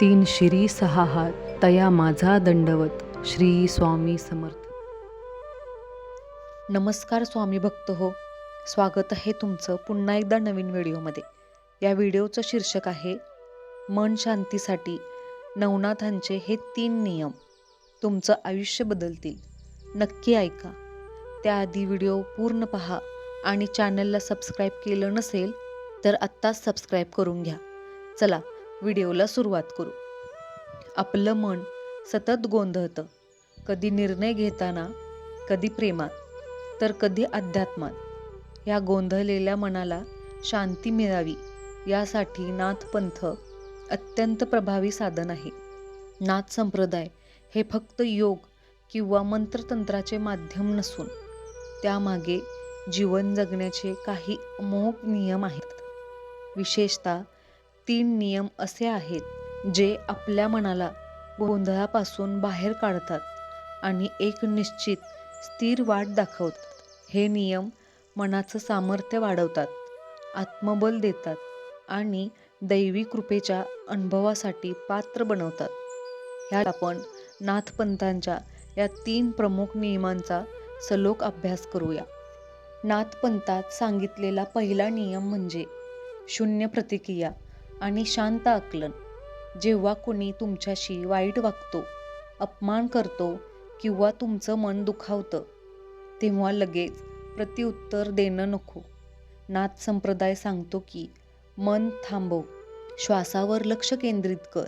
तीन शिरी सहा हात तया माझा दंडवत श्री स्वामी समर्थ. नमस्कार स्वामी भक्त हो स्वागत आहे तुमचं पुन्हा एकदा नवीन व्हिडिओमध्ये. या व्हिडिओचं शीर्षक आहे मन शांतीसाठी नवनाथांचे हे तीन नियम. तुमचं आयुष्य बदलतील. नक्की ऐका. त्याआधी व्हिडिओ पूर्ण पहा आणि चॅनलला सबस्क्राईब केलं नसेल तर आत्ताच सबस्क्राईब करून घ्या. चला व्हिडिओला सुरुवात करू. आपलं मन सतत गोंधळतं. कधी निर्णय घेताना कधी प्रेमात तर कधी अध्यात्मात. या गोंधळलेल्या मनाला शांती मिळावी यासाठी नाथपंथ अत्यंत प्रभावी साधन आहे. नाथ संप्रदाय हे फक्त योग किंवा मंत्रतंत्राचे माध्यम नसून त्यामागे जीवन जगण्याचे काही अमोघ नियम आहेत. विशेषतः तीन नियम असे आहेत जे आपल्या मनाला गोंधळापासून बाहेर काढतात आणि एक निश्चित स्थिर वाट दाखवतात. हे नियम मनाचं सामर्थ्य वाढवतात आत्मबल देतात आणि दैवी कृपेच्या अनुभवासाठी पात्र बनवतात. ह्यात आपण नाथपंथांच्या या तीन प्रमुख नियमांचा सलोक अभ्यास करूया. नाथपंथात सांगितलेला पहिला नियम म्हणजे शून्य प्रतिक्रिया. आणि शांत आकलन. जेव्हा कोणी तुमच्याशी वाईट वागतो अपमान करतो किंवा तुमचं मन दुखावतं तेव्हा लगेच प्रत्युत्तर देणं नको. नाथ संप्रदाय सांगतो की मन थांबव श्वासावर लक्ष केंद्रित कर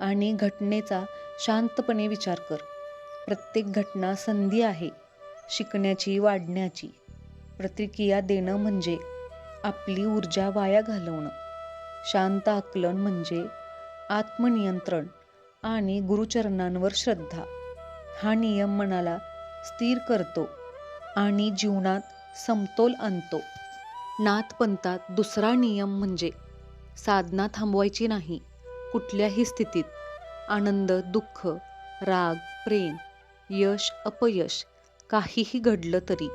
आणि घटनेचा शांतपणे विचार कर. प्रत्येक घटना संधी आहे शिकण्याची वाढण्याची. प्रतिक्रिया देणं म्हणजे आपली ऊर्जा वाया घालवणं. शांत आकलन म्हणजे आत्मनियंत्रण आणि गुरुचरणांवर श्रद्धा. हा नियम मनाला स्थिर करतो आणि जीवनात समतोल आणतो. नाथपंथात दुसरा नियम म्हणजे साधना थांबवायची नाही कुठल्याही स्थितीत. आनंद दुःख राग प्रेम यश अपयश काहीही घडलं तरी.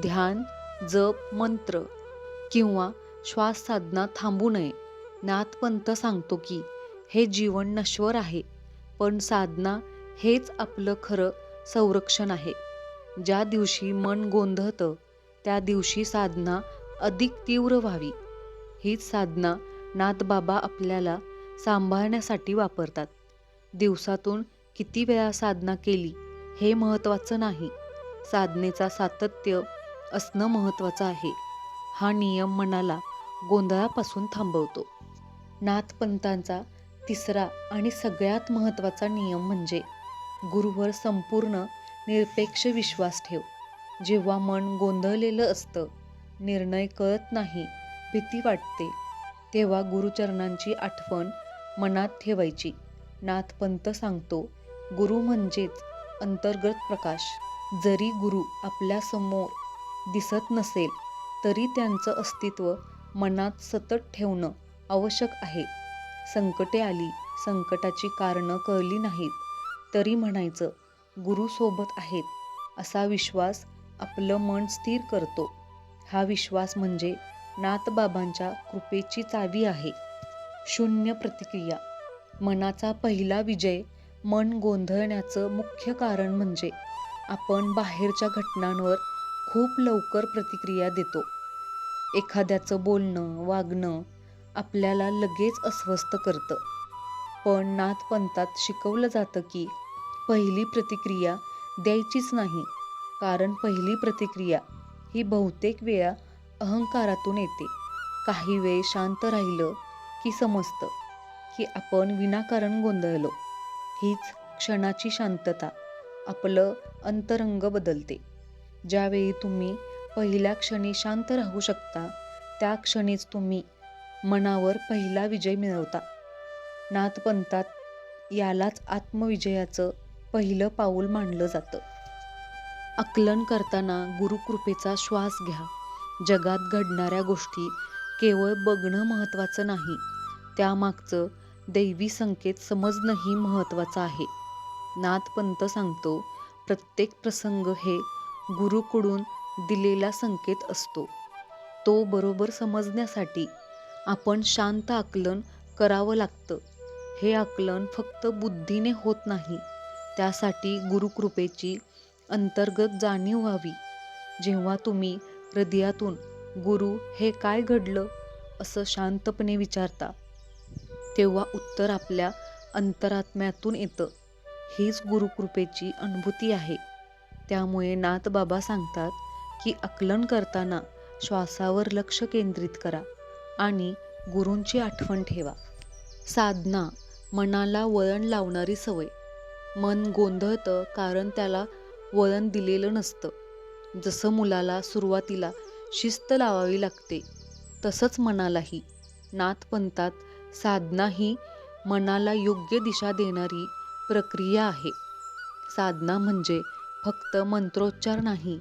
ध्यान जप मंत्र किंवा श्वास साधना थांबू नये. नाथपंत सांगतो की हे जीवन नश्वर आहे पण साधना हेच आपलं खरं संरक्षण आहे. ज्या दिवशी मन गोंधळतं त्या दिवशी साधना अधिक तीव्र व्हावी. हीच साधना नाथबाबा आपल्याला सांभाळण्यासाठी वापरतात. दिवसातून किती वेळा साधना केली हे महत्त्वाचं नाही. साधनेचा सातत्य असणं महत्त्वाचं आहे. हा नियम मनाला गोंधळापासून थांबवतो. नाथपंतांचा तिसरा आणि सगळ्यात महत्त्वाचा नियम म्हणजे गुरुवर संपूर्ण निरपेक्ष विश्वास ठेव. जेव्हा मन गोंधळलेलं असतं निर्णय कळत नाही भीती वाटते तेव्हा गुरुचरणांची आठवण मनात ठेवायची. नाथपंथ सांगतो गुरु म्हणजेच अंतर्गत प्रकाश. जरी गुरु आपल्यासमोर दिसत नसेल तरी त्यांचं अस्तित्व मनात सतत ठेवणं आवश्यक आहे. संकटे आली संकटाची कारणं कळली नाहीत. तरी म्हणायचं गुरुसोबत आहेत असा विश्वास आपलं मन स्थिर करतो. हा विश्वास म्हणजे नाथबाबांच्या कृपेची चावी आहे. शून्य प्रतिक्रिया. मनाचा पहिला विजय मन गोंधळण्याचं मुख्य कारण म्हणजे आपण बाहेरच्या घटनांवर खूप लवकर प्रतिक्रिया देतो. एखाद्याचं बोलणं वागणं आपल्याला लगेच अस्वस्थ करतं. पण नाथपंथात शिकवलं जातं की पहिली प्रतिक्रिया द्यायचीच नाही कारण पहिली प्रतिक्रिया ही बहुतेक वेळा अहंकारातून येते. काही वेळ शांत राहिलं की समजतं की आपण विनाकारण गोंधळलो. हीच क्षणाची शांतता आपलं अंतरंग बदलते. ज्यावेळी तुम्ही पहिल्या क्षणी शांत राहू शकता त्या क्षणीच तुम्ही मनावर पहिला विजय मिळवता. नाथपंथात यालाच आत्मविजयाचं पहिलं पाऊल मानलं जातं. आकलन करताना गुरुकृपेचा श्वास घ्या. जगात घडणाऱ्या गोष्टी केवळ बघणं महत्त्वाचं नाही त्यामागचं दैवी संकेत समजणंही महत्त्वाचं आहे. नाथपंत सांगतो प्रत्येक प्रसंग हे गुरुकडून दिलेला संकेत असतो. तो बरोबर समजण्यासाठी आपण शांत आकलन करावं लागतं. हे आकलन फक्त बुद्धीने होत नाही. त्यासाठी गुरुकृपेची अंतर्गत जाणीव व्हावी. जेव्हा तुम्ही हृदयातून गुरु हे काय घडलं? असं शांतपणे विचारता तेव्हा उत्तर आपल्या अंतरात्म्यातून येतं. हीच गुरुकृपेची अनुभूती आहे. त्यामुळे नाथ बाबा सांगतात की आकलन करताना श्वासावर लक्ष केंद्रित करा. आणि गुरूंची आठवण ठेवा. साधना मनाला वळण लावणारी सवय. मन गोंधळतं कारण त्याला वळण दिलेलं नसतं. जसं मुलाला सुरुवातीला शिस्त लावावी लागते तसंच मनालाही. नाथपंथात साधना ही मनाला योग्य दिशा देणारी प्रक्रिया आहे. साधना म्हणजे फक्त मंत्रोच्चार नाही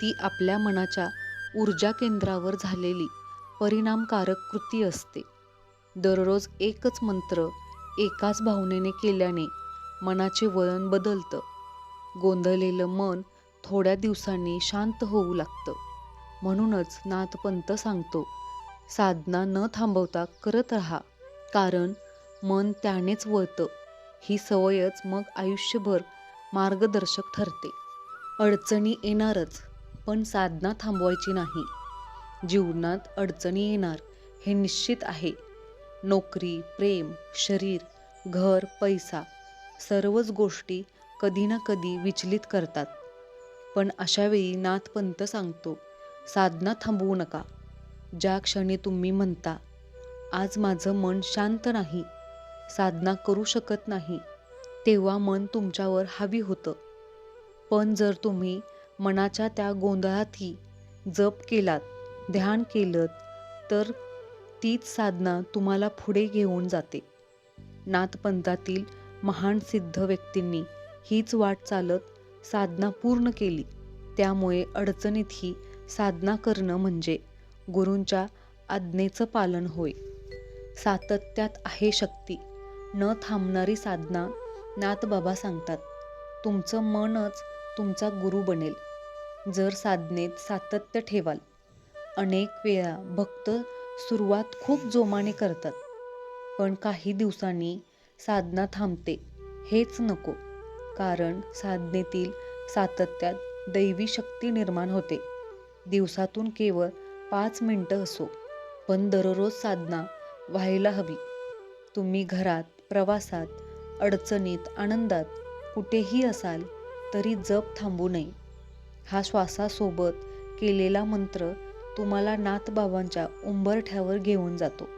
ती आपल्या मनाच्या ऊर्जा केंद्रावर झालेली. परिणामकारक कृती असते. दररोज एकच मंत्र एकाच भावनेने केल्याने मनाचे वळण बदलतं. गोंधळलेलं मन थोड्या दिवसांनी शांत होऊ लागतं. म्हणूनच नाथपंत सांगतो साधना न थांबवता करत राहा कारण मन त्यानेच वळतं. ही सवयच मग आयुष्यभर मार्गदर्शक ठरते. अडचणी येणारच पण साधना थांबवायची नाही. जीवनात अडचणी येणार हे निश्चित आहे. नोकरी प्रेम शरीर घर पैसा सर्वच गोष्टी कधी ना कधी विचलित करतात. पण अशावेळी नाथपंत सांगतो साधना थांबवू नका. ज्या क्षणी तुम्ही म्हणता आज माझं मन शांत नाही साधना करू शकत नाही तेव्हा मन तुमच्यावर हावी होतं. पण जर तुम्ही मनाच्या त्या गोंधळातही जप केलात ध्यान केलं तर तीच साधना तुम्हाला पुढे घेऊन जाते. नाथपंथातील महान सिद्ध व्यक्तींनी हीच वाट चालत साधना पूर्ण केली. त्यामुळे अडचणीतही साधना करणं म्हणजे गुरूंच्या आज्ञेचं पालन होय. सातत्यात आहे शक्ती. न थांबणारी साधना नाथबाबा सांगतात. तुमचं मनच तुमचा गुरु बनेल. जर साधनेत सातत्य ठेवाल अनेक वेळा भक्त सुरुवात खूप जोमाने करतात. पण काही दिवसांनी साधना थांबते. हेच नको. कारण साधनेतील सातत्यात दैवी शक्ती निर्माण होते. दिवसातून केवळ पाच मिनटं असो. पण दररोज साधना व्हायला हवी. तुम्ही घरात प्रवासात अडचणीत आनंदात कुठेही असाल तरी जप थांबू नये. हा श्वासासोबत केलेला मंत्र तुम्हाला नाथबाबांच्या उंबरठ्यावर घेऊन जातो.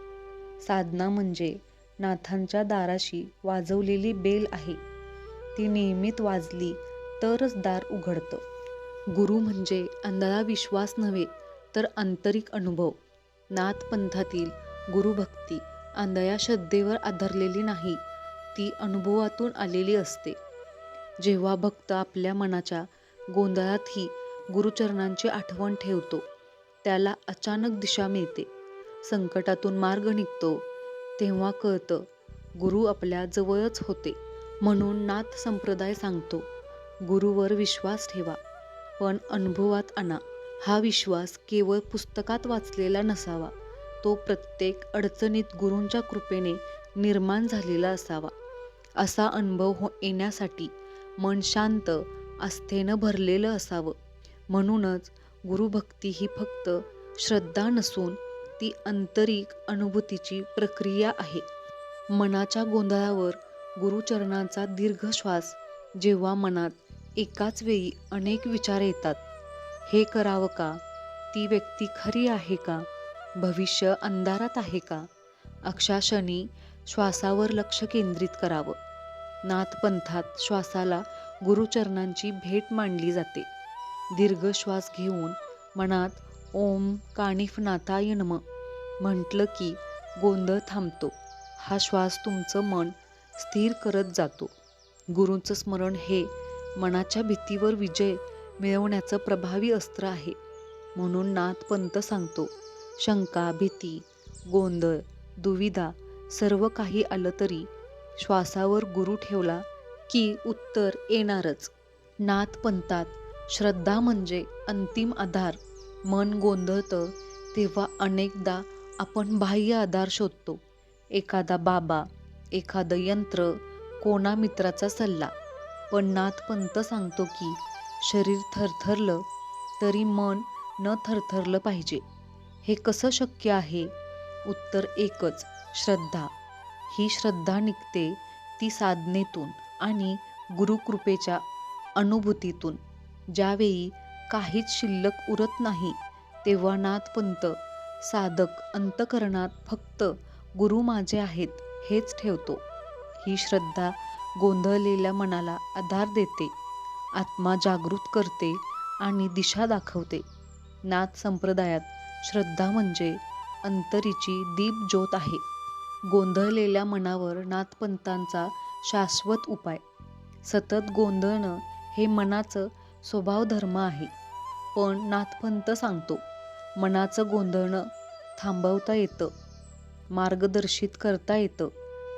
साधना म्हणजे नाथांच्या दाराशी वाजवलेली बेल आहे. ती नियमित वाजली तरच दार उघडतं. गुरु म्हणजे अंधळा विश्वास नव्हे तर आंतरिक अनुभव. नाथपंथातील गुरुभक्ती आंधळ्या श्रद्धेवर आधारलेली नाही ती अनुभवातून आलेली असते. जेव्हा भक्त आपल्या मनाच्या गोंधळातही गुरुचरणांची आठवण ठेवतो त्याला अचानक दिशा मिळते. संकटातून मार्ग निघतो. तेव्हा कळतं गुरु आपल्या जवळच होते म्हणून नाथ संप्रदाय सांगतो गुरुवर विश्वास ठेवा पण अनुभवात आणा. हा विश्वास केवळ पुस्तकात वाचलेला नसावा तो प्रत्येक अडचणीत गुरूंच्या कृपेने निर्माण झालेला असावा. असा अनुभव हो येण्यासाठी मन शांत आस्थेनं भरलेलं असावं. म्हणूनच गुरुभक्ती ही फक्त श्रद्धा नसून ती आंतरिक अनुभूतीची प्रक्रिया आहे. मनाच्या गोंधळावर गुरुचरणांचा दीर्घ श्वास जेव्हा मनात एकाच वेळी अनेक विचार येतात हे करावं का? ती व्यक्ती खरी आहे का? भविष्य अंधारात आहे का? अक्षाशनी श्वासावर लक्ष केंद्रित करावं. नाथपंथात श्वासाला गुरुचरणांची भेट मांडली जाते. दीर्घ श्वास घेऊन मनात ओम कानिफनाथाय नम म्हटलं की गोंधळ थांबतो. हा श्वास तुमचं मन स्थिर करत जातो. गुरूंचं स्मरण हे मनाच्या भीतीवर विजय मिळवण्याचं प्रभावी अस्त्र आहे. म्हणून नाथपंत सांगतो शंका भीती गोंधळ दुविधा सर्व काही आलं तरी श्वासावर गुरु ठेवला की उत्तर येणारच. नाथपंतात श्रद्धा म्हणजे अंतिम आधार. मन गोंधळतं तेव्हा अनेकदा आपण बाह्य आधार शोधतो. एखादा बाबा एखादं यंत्र कोणा मित्राचा सल्ला. पण नाथपंत सांगतो की शरीर थरथरलं तरी मन न थरथरलं पाहिजे. हे कसं शक्य आहे? उत्तर एकच श्रद्धा. ही श्रद्धा निघते ती साधनेतून आणि गुरुकृपेच्या अनुभूतीतून. ज्यावेळी काहीच शिल्लक उरत नाही तेव्हा नाथपंत साधक अंतकरणात फक्त गुरु माझे आहेत हेच ठेवतो. ही श्रद्धा गोंधळलेल्या मनाला आधार देते आत्मा जागृत करते आणि दिशा दाखवते. नाथ संप्रदायात श्रद्धा म्हणजे अंतरीची दीप ज्योत आहे. गोंधळलेल्या मनावर नाथपंतांचा शाश्वत उपाय. सतत गोंधळणं हे मनाचं स्वभाव धर्म आहे. पण नाथपंत सांगतो मनाचं गोंधळणं थांबवता येतं मार्गदर्शित करता येतं.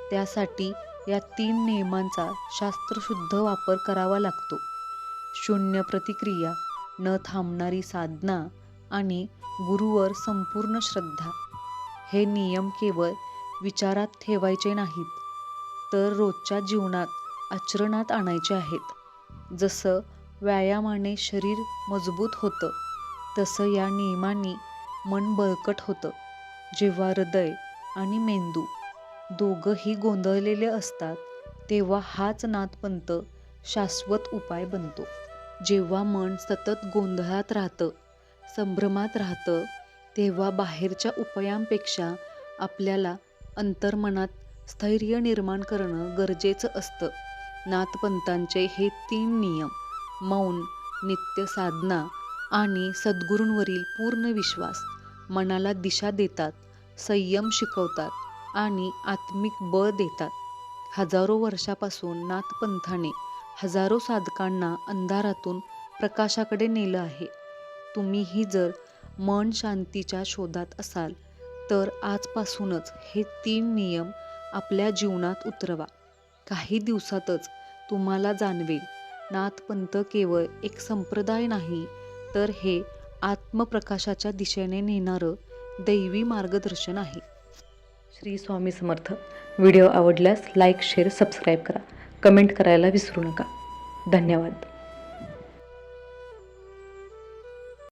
त्यासाठी या तीन नियमांचा शास्त्रशुद्ध वापर करावा लागतो. शून्य प्रतिक्रिया न थांबणारी साधना आणि गुरुवर संपूर्ण श्रद्धा. हे नियम केवळ विचारात ठेवायचे नाहीत तर रोजच्या जीवनात आचरणात आणायचे आहेत. जसं व्यायामाने शरीर मजबूत होतं. तसं या नियमाने मन बळकट होतं. जेव्हा हृदय आणि मेंदू दोघंही गोंधळलेले असतात तेव्हा हाच नाथपंत शाश्वत उपाय बनतो. जेव्हा मन सतत गोंधळात राहतं संभ्रमात राहतं तेव्हा बाहेरच्या उपायांपेक्षा आपल्याला अंतर्मनात स्थैर्य निर्माण करणं गरजेचं असतं. नाथपंतांचे हे तीन नियम मौन नित्य साधना आणि सद्गुरूंवरील पूर्ण विश्वास मनाला दिशा देतात संयम शिकवतात आणि आत्मिक बळ देतात. हजारो वर्षापासून नाथपंथाने हजारो साधकांना अंधारातून प्रकाशाकडे नेलं आहे. तुम्हीही जर मन शांतीच्या शोधात असाल तर आजपासूनच हे तीन नियम आपल्या जीवनात उतरवा. काही दिवसातच तुम्हाला जाणवेल. नाथपंथ केवळ एक संप्रदाय नाही तर हे आत्मप्रकाशाच्या दिशेने नेणारं दैवी मार्गदर्शन आहे. श्री स्वामी समर्थ. व्हिडिओ आवडल्यास लाईक शेअर सबस्क्राईब करा. कमेंट करायला विसरू नका. धन्यवाद.